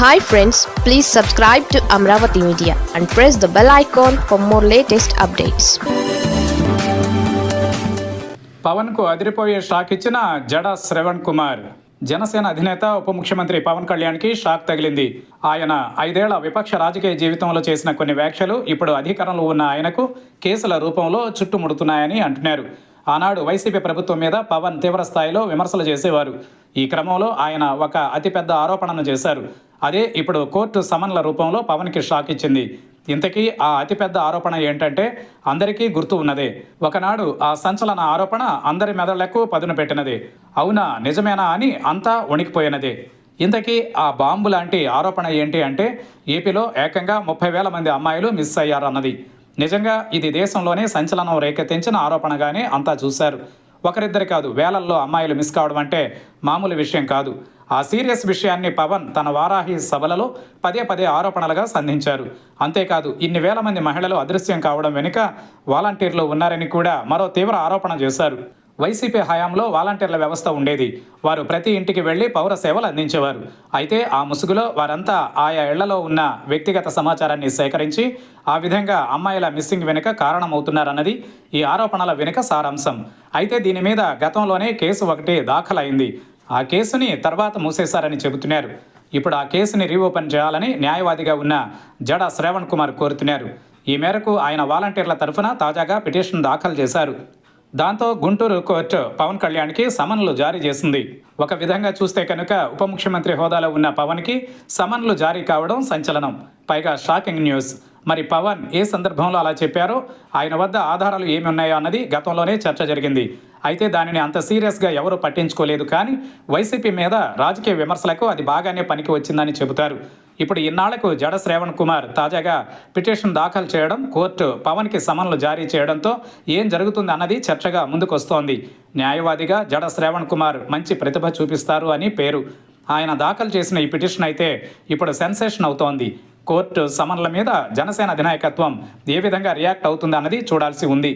Hi friends please subscribe to Amaravati media and press the bell icon for more latest updates పవన్కు అదిరిపోయే shock ఇచ్చిన జడ శ్రవణ్ కుమార్. జనసేన అధినేత ఉప ముఖ్యమంత్రి పవన్ కళ్యాణ్కి షాక్ తగిలింది. ఆయన ఐదేళ్ళ విపక్ష రాజకీయ జీవితంలో చేసిన కొన్ని వ్యాఖ్యలు ఇప్పుడు అధికారంలో ఉన్న ఆయనకు కేసుల రూపంలో చుట్టుముడుతున్నాయని అంటున్నారు. ఆనాడు వైసీపీ ప్రభుత్వం మీద పవన్ తీవ్రస్థాయిలో విమర్శలు చేసేవారు. ఈ క్రమంలో ఆయన ఒక అతిపెద్ద ఆరోపణను చేశారు. అదే ఇప్పుడు కోర్టు సమన్ల రూపంలో పవన్కి షాక్ ఇచ్చింది. ఇంతకీ ఆ అతిపెద్ద ఆరోపణ ఏంటంటే అందరికీ గుర్తు ఉన్నదే. ఒకనాడు ఆ సంచలన ఆరోపణ అందరి మెదళ్ళకు పదును పెట్టినదే. అవునా నిజమేనా అని అంతా వణికిపోయినదే. ఇంతకీ ఆ బాంబు లాంటి ఆరోపణ ఏంటి అంటే ఏపీలో ఏకంగా ముప్పై వేల మంది అమ్మాయిలు మిస్ అయ్యారన్నది. నిజంగా ఇది దేశంలోనే సంచలనం రేకెత్తించిన ఆరోపణగానే అంతా చూశారు. ఒకరిద్దరు కాదు వేలల్లో అమ్మాయిలు మిస్ కావడం అంటే మామూలు విషయం కాదు. ఆ సీరియస్ విషయాన్ని పవన్ తన వారాహి సభలలో పదే పదే ఆరోపణలుగా సంధించారు. అంతేకాదు ఇన్ని వేల మంది మహిళలు అదృశ్యం కావడం వెనుక వాలంటీర్లు ఉన్నారని కూడా మరో తీవ్ర ఆరోపణ చేశారు. వైసీపీ హయాంలో వాలంటీర్ల వ్యవస్థ ఉండేది. వారు ప్రతి ఇంటికి వెళ్ళి పౌర సేవలు అందించేవారు. అయితే ఆ ముసుగులో వారంతా ఆయా ఇళ్ళలో ఉన్న వ్యక్తిగత సమాచారాన్ని సేకరించి ఆ విధంగా అమ్మాయిల మిస్సింగ్ వెనుక కారణమవుతున్నారన్నది ఈ ఆరోపణల వెనుక సారాంశం. అయితే దీని మీద గతంలోనే కేసు ఒకటి దాఖలైంది. ఆ కేసుని తర్వాత మూసేశారని చెబుతున్నారు. ఇప్పుడు ఆ కేసుని రీఓపెన్ చేయాలని న్యాయవాదిగా ఉన్న జడ శ్రవణ్ కుమార్ కోరుతున్నారు. ఈ మేరకు ఆయన వాలంటీర్ల తరఫున తాజాగా పిటిషన్ దాఖలు చేశారు. దాంతో గుంటూరు కోర్టు పవన్ కళ్యాణ్కి సమన్లు జారీ చేసింది. ఒక విధంగా చూస్తే కనుక ఉప ముఖ్యమంత్రి హోదాలో ఉన్న పవన్కి సమన్లు జారీ కావడం సంచలనం. పైగా షాకింగ్ న్యూస్. మరి పవన్ ఏ సందర్భంలో అలా చెప్పారో ఆయన వద్ద ఆధారాలు ఏమి ఉన్నాయో అన్నది గతంలోనే చర్చ జరిగింది. అయితే దానిని అంత సీరియస్గా ఎవరూ పట్టించుకోలేదు కానీ వైసీపీ మీద రాజకీయ విమర్శలకు అది బాగానే పనికి వచ్చిందని చెబుతారు. ఇప్పుడు ఇన్నాళ్ళకు జడ శ్రేవణ్ కుమార్ తాజాగా పిటిషన్ దాఖలు చేయడం కోర్టు పవన్కి సమన్లు జారీ చేయడంతో ఏం జరుగుతుంది అన్నది చర్చగా ముందుకొస్తోంది. న్యాయవాదిగా జడ శ్రేవణ్ కుమార్ మంచి ప్రతిభ చూపిస్తారు అని పేరు. ఆయన దాఖలు చేసిన ఈ పిటిషన్ అయితే ఇప్పుడు సెన్సేషన్ అవుతోంది. కోర్టు సమన్ల మీద జనసేన అధినాయకత్వం ఏ విధంగా రియాక్ట్ అవుతుంది అన్నది చూడాల్సి ఉంది.